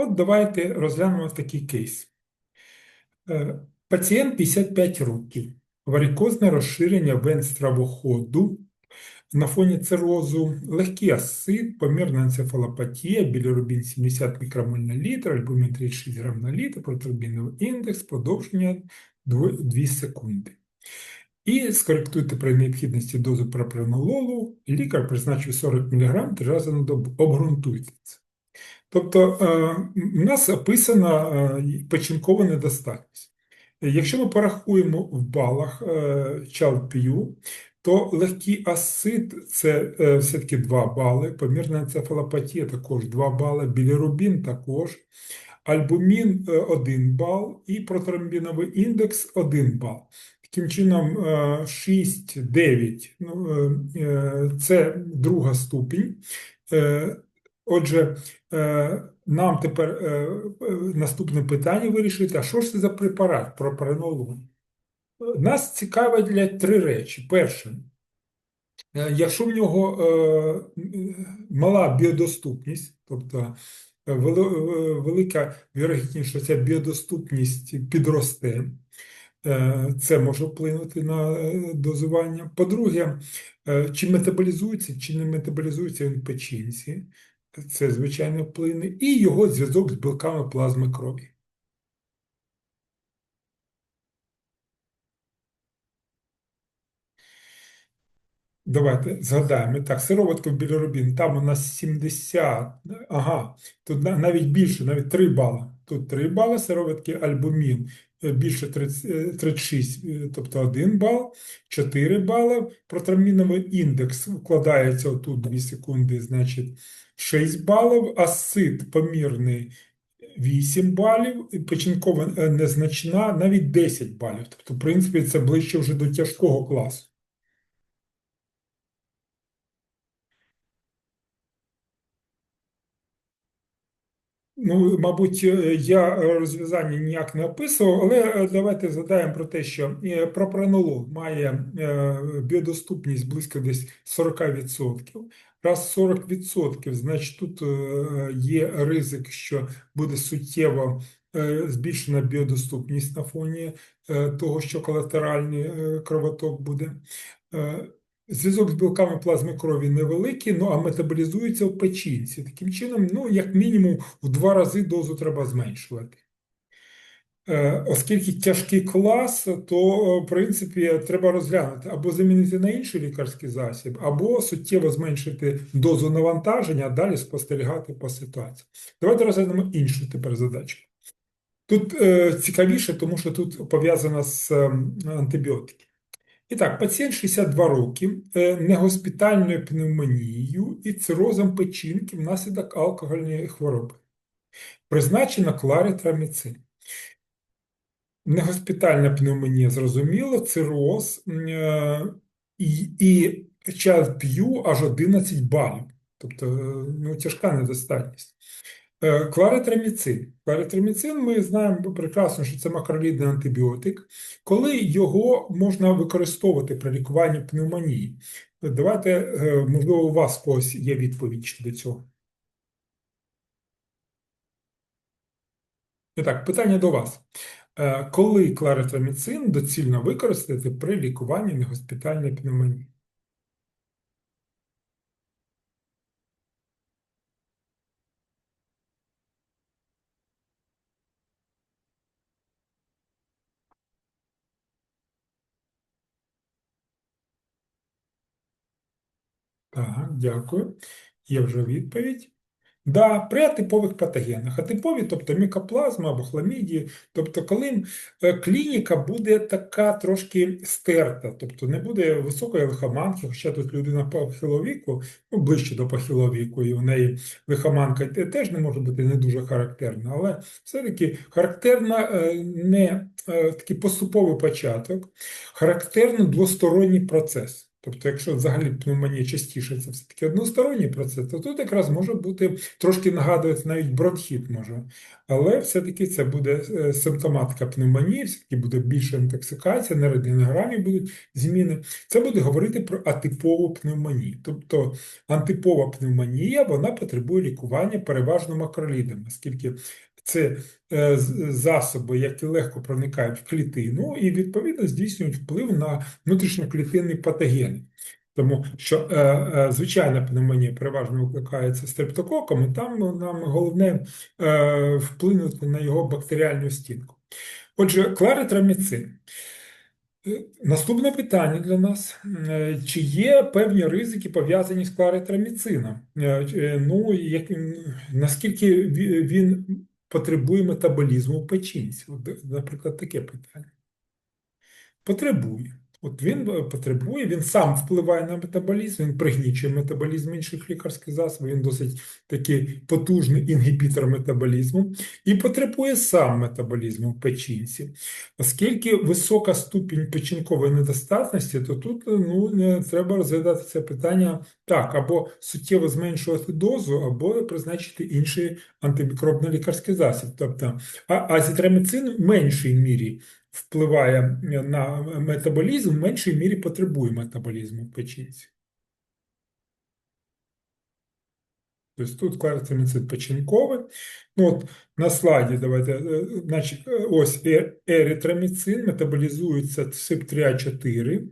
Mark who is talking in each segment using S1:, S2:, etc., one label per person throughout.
S1: От давайте розглянемо такий кейс. Е, Пацієнт 55 років, варикозне розширення вен стравоходу, на фоні цирозу, легкий асцит, помірна енцефалопатія, білірубін 70 мікромоль на літр, альбумін 36 грам на літр, протеробіновий індекс, подовження 2 секунди. І скоректуйте при необхідності дозу пропранололу, лікар призначив 40 мг три рази на добу. Обґрунтуйте це. Тобто е, у нас описана е, печінкова недостатність. Якщо ми порахуємо в балах чалпію, то легкий асцит – це е, все-таки 2 бали, помірна енцефалопатія також 2 бали, білірубін також, альбумін 1 бал і протромбіновий індекс 1 бал. Таким чином, 6-9 ну, е, це друга ступінь. Отже, е, нам тепер е, наступне питання вирішити, а що ж це за препарат пропранолон? Нас цікавлять три речі. Перше, е, якщо в нього мала біодоступність, тобто вели- велика вірогідність, що ця біодоступність підросте, це може вплинути на дозування. По-друге, чи метаболізується, чи не метаболізується він печінці, це звичайно вплине, і його зв'язок з білками плазми крові. Давайте згадаємо. Так, сироватка в білірубін, там у нас 70, ага, тут навіть більше, навіть 3 бали. Тут 3 бали, сироватки альбумін е, більше 30, е, 36, е, тобто 1 бал, 4 бали. Протраміновий індекс вкладається отут 2 секунди, значить 6 балів, асцит помірний 8 балів, печінкова е, незначна навіть 10 балів. Тобто, в принципі, це ближче вже до тяжкого класу. Ну, мабуть, е, я розв'язання ніяк не описував, але е, давайте згадаємо про те, що е, пропранолол має е, біодоступність близько десь 40%. Раз 40%, значить тут е, є ризик, що буде суттєво е, збільшена біодоступність на фоні е, того, що колатеральний кровоток буде. Зв'язок з білками плазми крові невеликий, ну а метаболізується в печінці. Таким чином, ну, як мінімум, в два рази дозу треба зменшувати. Е, Оскільки тяжкий клас, то, е, в принципі, треба розглянути або замінити на інший лікарський засіб, або суттєво зменшити дозу навантаження, а далі спостерігати по ситуації. Давайте розглянемо іншу тепер задачу. Тут е, цікавіше, тому що тут пов'язано з е, антибіотики. І так, пацієнт 62 роки, е, негоспітальною пневмонією і цирозом печінки внаслідок алкогольної хвороби. Призначена кларитраміцин. Негоспітальна пневмонія, зрозуміло, цироз е, і, і час п'ю аж 11 балів. Тобто е, ну, тяжка недостатність. Е, Кларитраміцин. Кларитраміцин ми знаємо прекрасно, що це макролідний антибіотик, коли його можна використовувати при лікуванні пневмонії. Давайте, можливо, у вас когось є відповідь щодо цього. І так, питання до вас. Е, Коли кларитраміцин доцільно використати при лікуванні негоспітальної пневмонії? Так, дякую. Є вже відповідь. Да, при атипових патогенах. Атипові, тобто мікоплазма або хламідії, тобто коли е, клініка буде така трошки стерта, тобто не буде високої лихоманки, хоча тут людина похилого віку, ну, ближче до похилого віку, і в неї лихоманка теж не може бути не дуже характерна, але все-таки характерна е, не е, такий поступовий початок, характерний двосторонній процес. Тобто, якщо взагалі пневмонія частіше це все-таки односторонній процес, то тут якраз може бути трошки нагадувати навіть бронхіт може. Але все-таки це буде е, симптоматика пневмонії, все-таки буде більша інтоксикація, на радіограмі будуть зміни. Це буде говорити про атипову пневмонію. Тобто антипова пневмонія вона потребує лікування переважно макролідами, оскільки це е, засоби, які легко проникають в клітину, і відповідно здійснюють вплив на внутрішньоклітинні патогени. Тому що е, е, звичайна пневмонія переважно викликається стрептококом, і там нам головне вплинути на його бактеріальну стінку. Отже, кларитраміцин. Наступне питання для нас: чи є певні ризики пов'язані з кларитраміцином? Ну, як, наскільки він потребує метаболізму печінці? Наприклад, таке питання. Потребує. От він е, потребує, він сам впливає на метаболізм, він пригнічує метаболізм інших лікарських засобів, він досить такий потужний інгібітор метаболізму і потребує сам метаболізму в печінці. Оскільки висока ступінь печінкової недостатності, то тут ну, треба розглядати це питання так, або суттєво зменшувати дозу, або призначити інший антимікробний лікарський засіб. Тобто азітроміцин в меншій мірі впливає на метаболізм, в меншій мірі потребує метаболізму в печінці. Тобто тут кларициміцид печінковий. Ну, от На слайді давайте, е, значить, е, ось е, еритроміцин метаболізується СИП-3А4.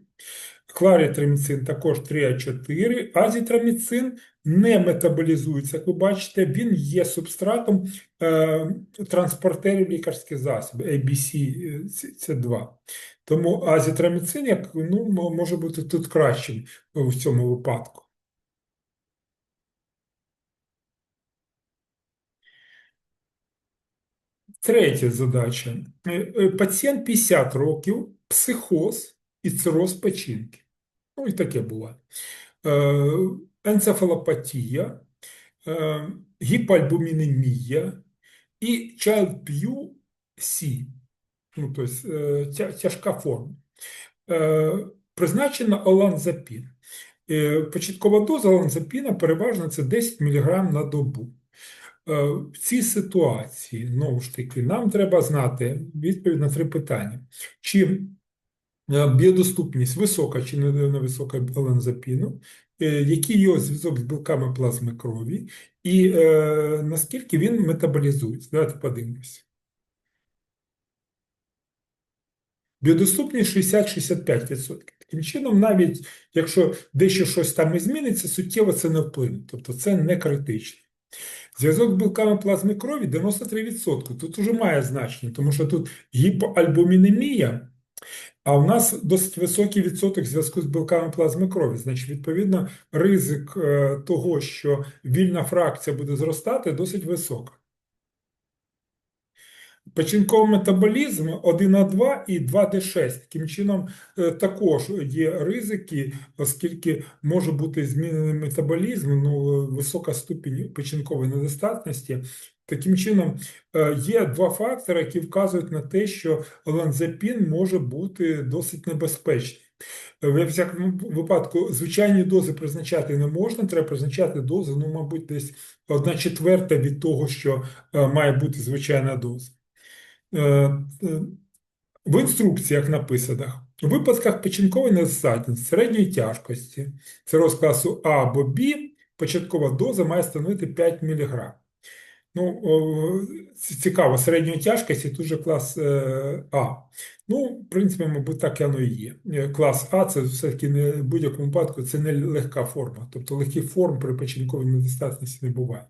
S1: Кларитроміцин також 3А4, азітроміцин не метаболізується. Як ви бачите, він є субстратом е, транспортерів лікарських засобів ABC-C2. Тому азітроміцин як, ну, може бути тут кращим в цьому випадку. Третя задача. Е, е, пацієнт 50 років, психоз і цироз печінки. Ну і таке буває. Е, енцефалопатія, е, гіпальбумінемія і child С. Ну, тобто, тяжка форма. Призначена оланзапін. Початкова доза оланзапіна переважно це 10 мг на добу. В цій ситуації, знову ж таки, нам треба знати відповідь на три питання. Чи Е, біодоступність висока чи невисока баланзапіну, е, який його зв'язок з білками плазми крові, і е, наскільки він метаболізується. Давайте подивимося. Біодоступність 60-65%. Таким чином, навіть якщо дещо щось там і зміниться, суттєво це не вплине. Тобто це не критично. Зв'язок з білками плазми крові 93%. Тут вже має значення, тому що тут гіпоальбумінемія а у нас досить високий відсоток зв'язку з білками плазми крові. Значить, відповідно, ризик е, того, що вільна фракція буде зростати, досить висока. Печінковий метаболізм 1А2 і 2Д6. Таким чином, е, також є ризики, оскільки може бути змінений метаболізм, ну, висока ступінь печінкової недостатності. Таким чином, е, є два фактори, які вказують на те, що ланзапін може бути досить небезпечним. В всякому випадку, звичайні дози призначати не можна, треба призначати дози, ну, мабуть, десь одна четверта від того, що е, має бути звичайна доза. Е, в інструкціях написано, у випадках печінкової недостатності середньої тяжкості, це класу А або Б, початкова доза має становити 5 мг. Ну, цікаво, середньої тяжкості тут же клас е, А. Ну, в принципі, мабуть, так і воно і є. Е, клас А це все-таки не в будь-якому випадку це не легка форма. Тобто легких форм при печінковій недостатності не буває.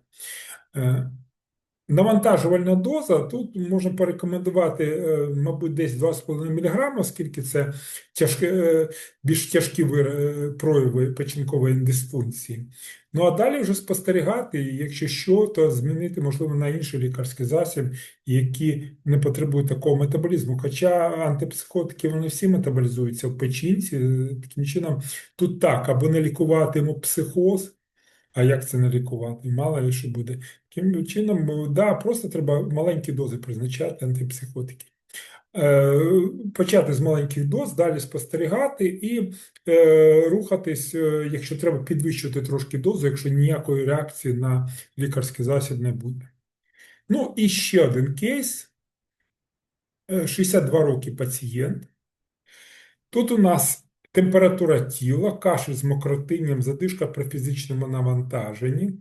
S1: Навантажувальна доза тут можна порекомендувати, е, мабуть, десь 2,5 мг, оскільки це тяжкі, е, більш тяжкі е, прояви печінкової дисфункції. Ну а далі вже спостерігати, якщо що, то змінити, можливо, на інший лікарський засіб, які не потребують такого метаболізму. Хоча антипсихотики вони всі метаболізуються в печінці, таким чином тут так, або не лікуватиму психоз. А як це не лікувати? Мало ли що буде. Таким чином, да, просто треба маленькі дози призначати антипсихотики. Е, Почати з маленьких доз, далі спостерігати і е, рухатись, е, якщо треба підвищувати трошки дозу, якщо ніякої реакції на лікарський засіб не буде. Ну і ще один кейс. Е, 62 роки пацієнт. Тут у нас температура тіла, кашель з мокротинням, задишка при фізичному навантаженні.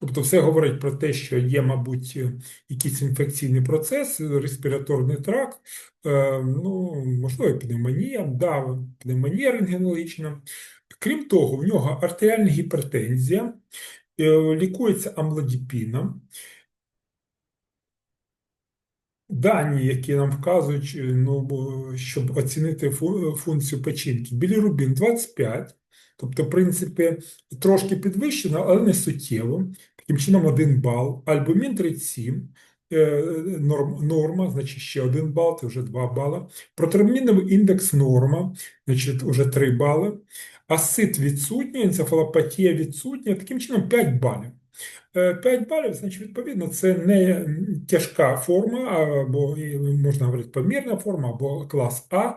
S1: Тобто все говорить про те, що є, мабуть, якийсь інфекційний процес, респіраторний тракт, е, ну, можливо, пневмонія, да, пневмонія рентгенологічна. Крім того, в нього артеріальна гіпертензія, е, лікується амлодіпіном. Дані, які нам вказують, е, ну, щоб оцінити функцію печінки, білірубін 25, тобто, в принципі, трошки підвищено, але не суттєво. Таким чином, 1 бал. Альбумін 37, е, норм, норма, значить ще 1 бал, це вже 2 бали. Протераміновий індекс норма, значить вже 3 бали. Асид відсутній, енцефалопатія відсутня, таким чином 5 балів. 5 балів, значить, відповідно, це не тяжка форма, або можна говорити помірна форма, або клас А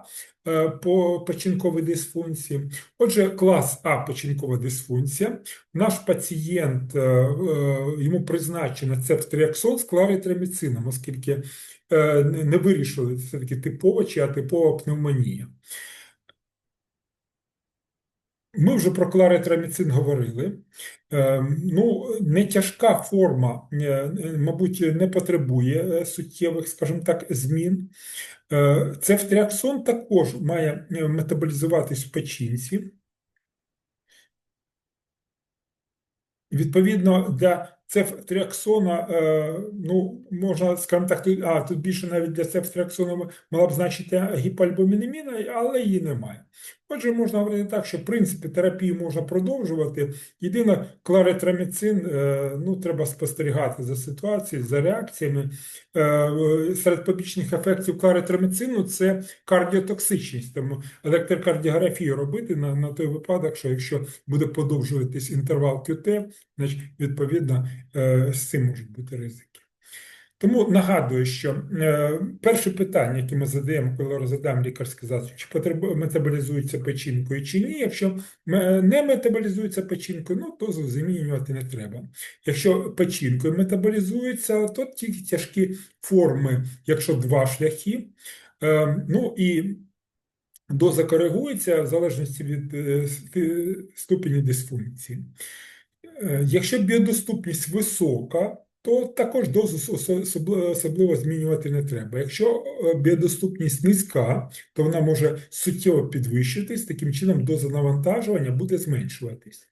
S1: е, по печінковій дисфункції. Отже, клас А печінкова дисфункція. Наш пацієнт, е, е, йому призначено цефтріаксон з кларитраміцином, оскільки е, не вирішили, це таки типова чи атипова пневмонія. Ми вже про кларитраміцин говорили. Е, Ну, не тяжка форма, е, мабуть, не потребує е, суттєвих, скажімо так, змін. Е, Цефтріаксон також має метаболізуватись в печінці. Відповідно, для цефтріаксона, е, ну, можна, скажімо так, тут, а, тут більше навіть для цефтріаксона мала б значити гіпальбомінеміна, але її немає. Отже, можна говорити так, що в принципі терапію можна продовжувати. Єдине, кларитраміцин, е, ну, треба спостерігати за ситуацією, за реакціями. Е, Серед побічних ефектів кларитраміцину це кардіотоксичність, тому електрокардіографію робити на, на той випадок, що якщо буде подовжуватись інтервал QT, значить, відповідно, з цим можуть бути ризики. Тому нагадую, що е, перше питання, яке ми задаємо, коли розглядаємо лікарський засіб, чи метаболізується печінкою чи ні. Якщо не метаболізується печінкою, ну то замінювати не треба. Якщо печінкою метаболізується, то тільки тяжкі форми, якщо два шляхи. Е, Ну і доза коригується в залежності від е, ступені дисфункції. Е, Якщо біодоступність висока, то також дозу особливо, змінювати не треба. Якщо е, біодоступність низька, то вона може суттєво підвищитись, таким чином доза навантажування буде зменшуватись.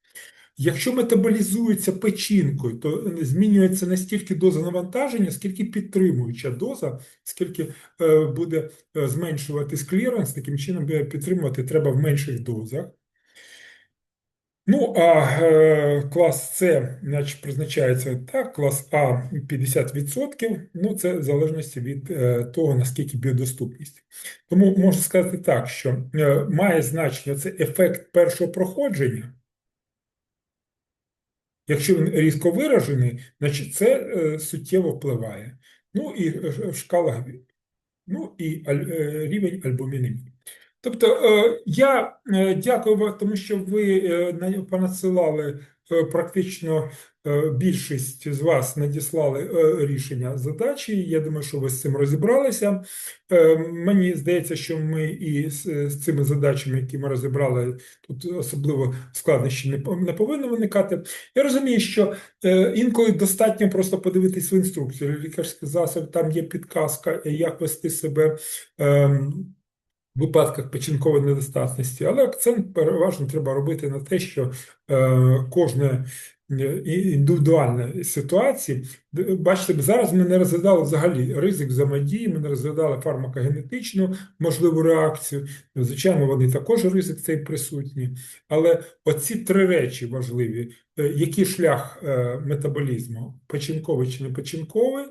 S1: Якщо метаболізується печінкою, то змінюється настільки доза навантаження, скільки підтримуюча доза, скільки е, буде зменшуватись кліренс, таким чином буде підтримувати треба в менших дозах. Ну, а е, клас С, значить, призначається так, клас А 50%, ну, це в залежності від е, того, наскільки біодоступність. Тому можна сказати так, що е, має значення це ефект першого проходження. Якщо він різко виражений, значить це суттєво впливає. Ну і шкала, ну і рівень альбумінемії. Тобто е, я е, дякую вам, тому що ви е, на- понадсилали е, практично більшість з вас надіслали рішення задачі. Я думаю, що ви з цим розібралися. Мені здається, що ми і з, цими задачами, які ми розібрали, тут особливо складнощі не, по- повинно виникати. Я розумію, що інколи достатньо просто подивитись в інструкцію. Лікарський засіб, там є підказка, як вести себе. Випадках печінкової недостатності, але акцент переважно треба робити на те, що е, кожна е, індивідуальна ситуація, бачите, зараз ми не розглядали взагалі ризик взаємодії, ми не розглядали фармакогенетичну можливу реакцію. Звичайно, вони також ризик цей присутні. Але оці три речі важливі: Е, який шлях метаболізму, печінковий чи не печінковий,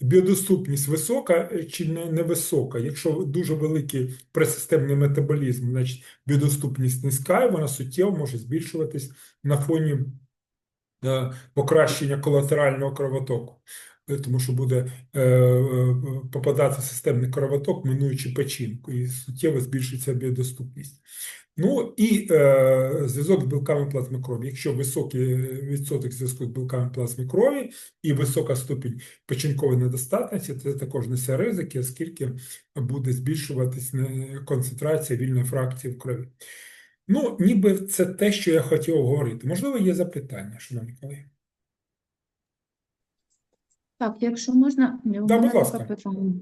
S1: Біодоступність висока е, чи невисока? Якщо дуже великий пресистемний метаболізм, значить біодоступність низька, і вона суттєво може збільшуватись на фоні е, покращення колатерального кровотоку. е, тому що буде попадати в системний кровоток, минуючи печінку, і суттєво збільшиться біодоступність. Ну і е, зв'язок з білками плазми крові. Якщо високий відсоток зв'язку з білками плазми крові і висока ступінь печінкової недостатності, це також несе ризики, оскільки буде збільшуватись е, концентрація вільної фракції в крові. Ну, ніби це те, що я хотів говорити. Можливо, є запитання, шановні колеги.
S2: Так, якщо можна,
S1: Да, будь ласка.
S2: питання.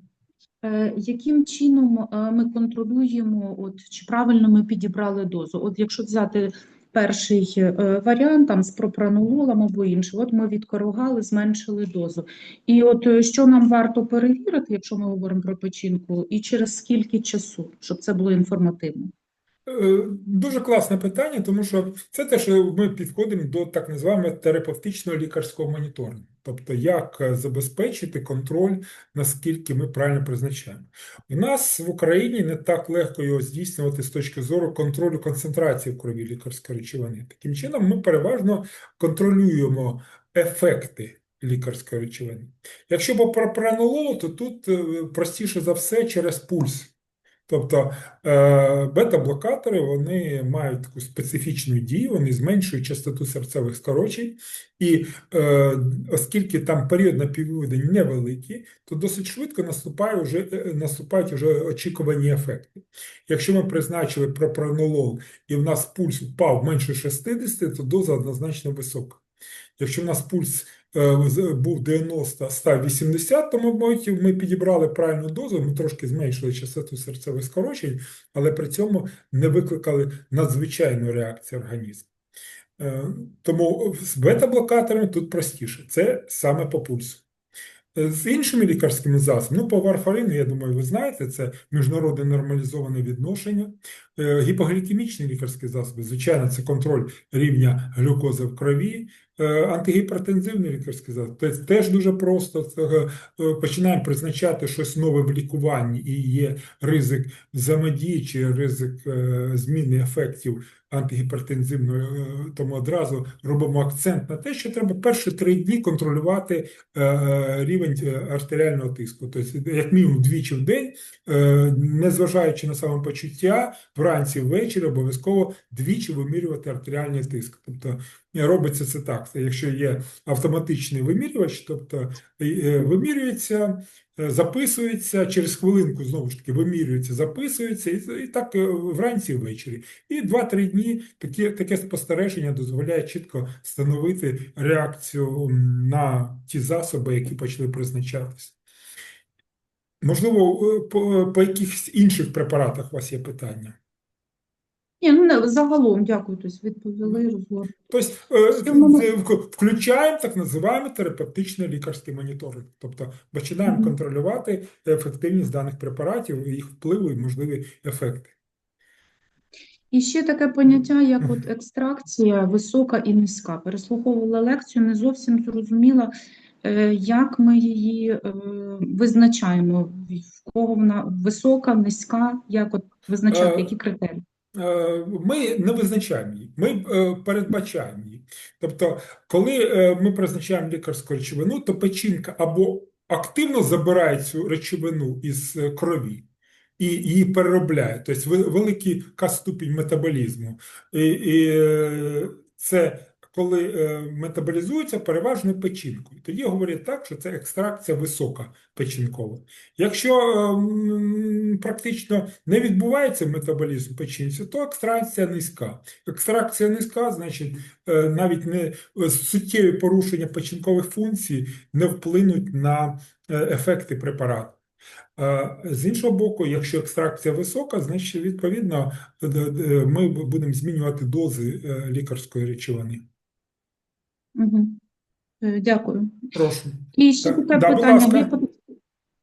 S2: Е, Яким чином е, ми контролюємо, от, чи правильно ми підібрали дозу? От якщо взяти перший е, варіант там, з пропранололом або інше, от ми відкоругали, зменшили дозу. І от що нам варто перевірити, якщо ми говоримо про печінку, і через скільки часу, щоб це було інформативно?
S1: Е, Дуже класне питання, тому що це те, що ми підходимо до так званого терапевтичного лікарського моніторингу. Тобто, як забезпечити контроль, наскільки ми правильно призначаємо. У нас в Україні не так легко його здійснювати з точки зору контролю концентрації в крові лікарської речовини. Таким чином, ми переважно контролюємо ефекти лікарської речовини. Якщо по пропранололу, то тут е, простіше за все через пульс. Тобто е, бета-блокатори вони мають таку специфічну дію, вони зменшують частоту серцевих скорочень, і е, оскільки там період напіввиведення невеликий, то досить швидко наступає вже, е, наступають вже очікувані ефекти. Якщо ми призначили пропранолол і в нас пульс впав менше 60, то доза однозначно висока. Якщо в нас пульс був 90, став 80, то ми підібрали правильну дозу, ми трошки зменшили частоту серцевих скорочень, але при цьому не викликали надзвичайну реакцію організму. Е, Тому з бета-блокаторами тут простіше. Це саме по пульсу. Е, З іншими лікарськими засобами, ну, по варфарину, я думаю, ви знаєте, це міжнародне нормалізоване відношення. Е, Гіпоглікемічні лікарські засоби, звичайно, це контроль рівня глюкози в крові. Е, Антигіпертензивні лікарські засоби, це теж дуже просто. Е, Починаємо призначати щось нове в лікуванні, і є ризик взаємодії чи ризик е, зміни ефектів антигіпертензивної, тому одразу робимо акцент на те, що треба перші три дні контролювати рівень артеріального тиску. Тобто, як мінімум двічі в день, незважаючи на самопочуття, вранці, ввечері обов'язково двічі вимірювати артеріальний тиск. Тобто робиться це так. Якщо є автоматичний вимірювач, тобто е, вимірюється, е, записується, через хвилинку знову ж таки вимірюється, записується, і, так е, вранці ввечері. І 2-3 дні таке, таке спостереження дозволяє чітко встановити реакцію на ті засоби, які почали призначатися. Можливо, е, по, по якихось інших препаратах у вас є питання?
S2: Ні, ну не, загалом, дякую, тобто відповіли розгорнуто.
S1: Тобто е, включаємо так називаємо терапевтичний лікарський моніторинг. Тобто починаємо
S2: Мгм.
S1: контролювати ефективність даних препаратів, їх впливу і можливі ефекти.
S2: І ще таке поняття, як от екстракція висока і низька. Переслуховувала лекцію, не зовсім зрозуміла, е, як ми її е, визначаємо, в кого вона висока, низька, як от визначати, які критерії.
S1: Е, Ми не визначаємо її, ми е, передбачаємо її. Тобто, коли е, ми призначаємо лікарську речовину, то печінка або активно забирає цю речовину із крові і її переробляє, тобто великий ступінь метаболізму. І, і це коли е, метаболізується переважно печінкою. Тоді говорять так, що це екстракція висока печінкова. Якщо ем, практично не відбувається метаболізм печінці, то екстракція низька. Екстракція низька, значить, е, навіть не е, суттєві порушення печінкових функцій не вплинуть на е, ефекти препарату. Е, З іншого боку, якщо екстракція висока, значить, відповідно, ми будемо змінювати дози е, лікарської речовини.
S2: Угу. Дякую.
S1: Прошу.
S2: І ще
S1: Так,
S2: таке
S1: да,
S2: питання.
S1: ласка.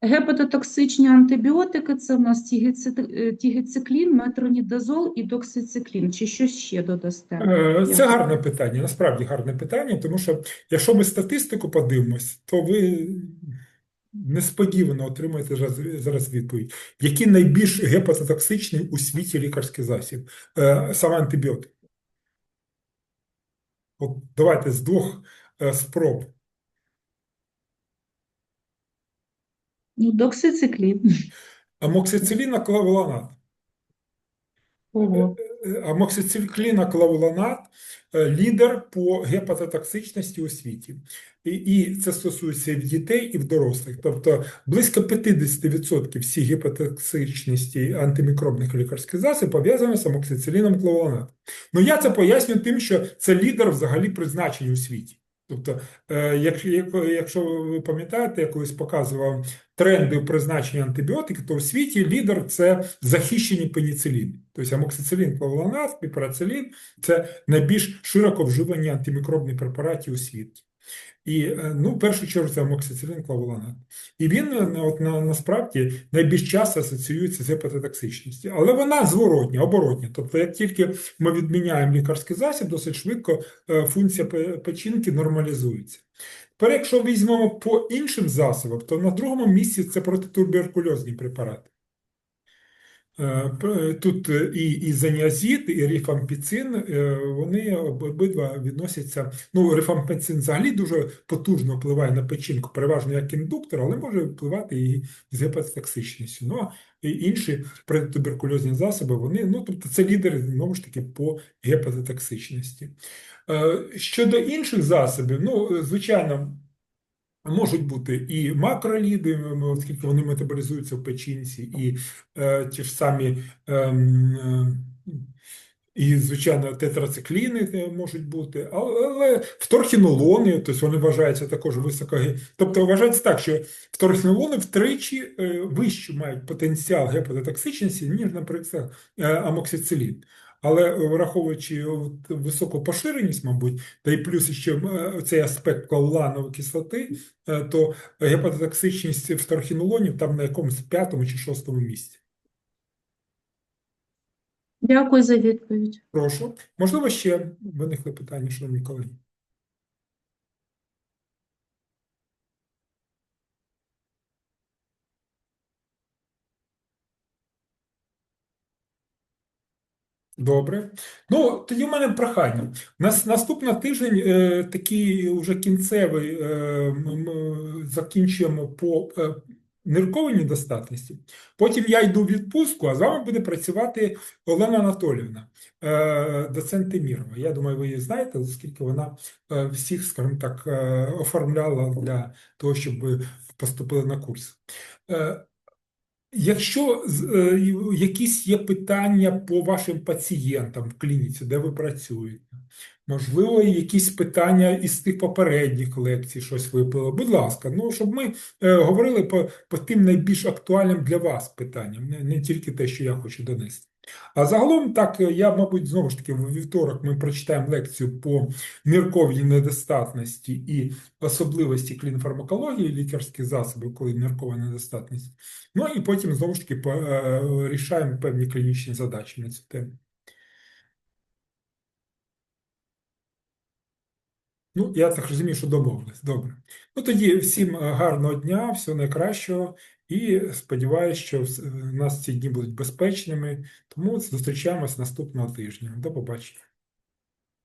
S2: Гепатотоксичні антибіотики це в нас е, тігециклін, метронідазол і доксициклін. Чи щось ще додасте?
S1: Е, Це гарне питання, насправді гарне питання, тому що якщо ми статистику подивимось, то ви несподівано отримаєте зараз- відповідь. Який найбільш гепатотоксичний у світі лікарський засіб? Е, Саме антибіотик. От давайте з двох е, спроб.
S2: Ну, доксициклін.
S1: А Амоксицилін на клавеланат.
S2: Ого.
S1: Е, Амоксицикліноклавуланат е, – лідер по гепатотоксичності у світі. І, це стосується і в дітей, і в дорослих. Тобто близько 50% всіх гепатотоксичності антимікробних лікарських засобів пов'язано з амоксициліном клавуланат. Ну я це пояснюю тим, що це лідер взагалі призначень у світі. Тобто, е, якщо, якщо ви пам'ятаєте, я колись показував тренди у призначенні антибіотиків, то в світі лідер це захищені пеніциліни. Тобто амоксицилін, клавуланат, піпрацилін – це найбільш широко вживані антимікробні препарати у світі. І, е, ну, в першу чергу, це амоксицилін, клавуланат. І він е, от, на, насправді найбільш часто асоціюється з гепатотоксичністю. Але вона зворотня, оборотня. Тобто, як тільки ми відміняємо лікарський засіб, досить швидко е, функція пе- печінки нормалізується. Тепер, якщо візьмемо по іншим засобам, то на другому місці це протитуберкульозні препарати. Е, п- Тут е, і і рифампіцин, е, вони обидва відносяться. Ну, рифампіцин взагалі дуже потужно впливає на печінку, переважно як індуктор, але може впливати і з гепатотоксичністю. Ну, і інші протитуберкульозні засоби, вони, ну, тобто це лідери, знову ж таки, по гепатотоксичності. Е, Щодо інших засобів, ну, е, звичайно, Можуть бути і макроліди, оскільки вони метаболізуються в печінці, і е, ті ж самі, ем, е, і, звичайно, тетрацикліни е, можуть бути, але, вторхінолони, тобто вони вважаються також високо. Тобто вважається так, що вторхінолони втричі е, вищу мають потенціал гепатотоксичності, ніж, наприклад, е, амоксицилін. Але враховуючи високу поширеність, мабуть, та й плюс ще е, цей аспект коланової кислоти, е, то гепатотоксичність старохінолонів там на якомусь п'ятому чи шостому місці.
S2: Дякую за відповідь.
S1: Прошу. Можливо, ще виникли питання, шановні колеги. Добре. Ну, тоді в мене прохання. Нас наступний тиждень е, такий уже кінцевий, е, м- м- закінчуємо по е, нирковій недостатності. Потім я йду в відпустку, а з вами буде працювати Олена Анатоліївна, е, доцент Темірова. Я думаю, ви її знаєте, оскільки вона е, всіх, скажімо так, е, оформляла для того, щоб ви поступили на курс. Е, Якщо е, якісь є питання по вашим пацієнтам в клініці, де ви працюєте, можливо, якісь питання із тих попередніх лекцій, щось випало, будь ласка, ну, щоб ми е, говорили по, по тим найбільш актуальним для вас питанням, не, не тільки те, що я хочу донести. А загалом, так, е, я, мабуть, знову ж таки, в вівторок ми прочитаємо лекцію по нирковій недостатності і особливості клінофармакології лікарських засобів, коли ниркова недостатність. Ну і потім знову ж таки е, рішаємо певні клінічні задачі на цю тему. Ну, я так розумію, що домовились. Добре. Ну тоді всім е, гарного дня, всього найкращого. І сподіваюся, що у нас ці дні будуть безпечними. Тому зустрічаємось наступного тижня. До побачення.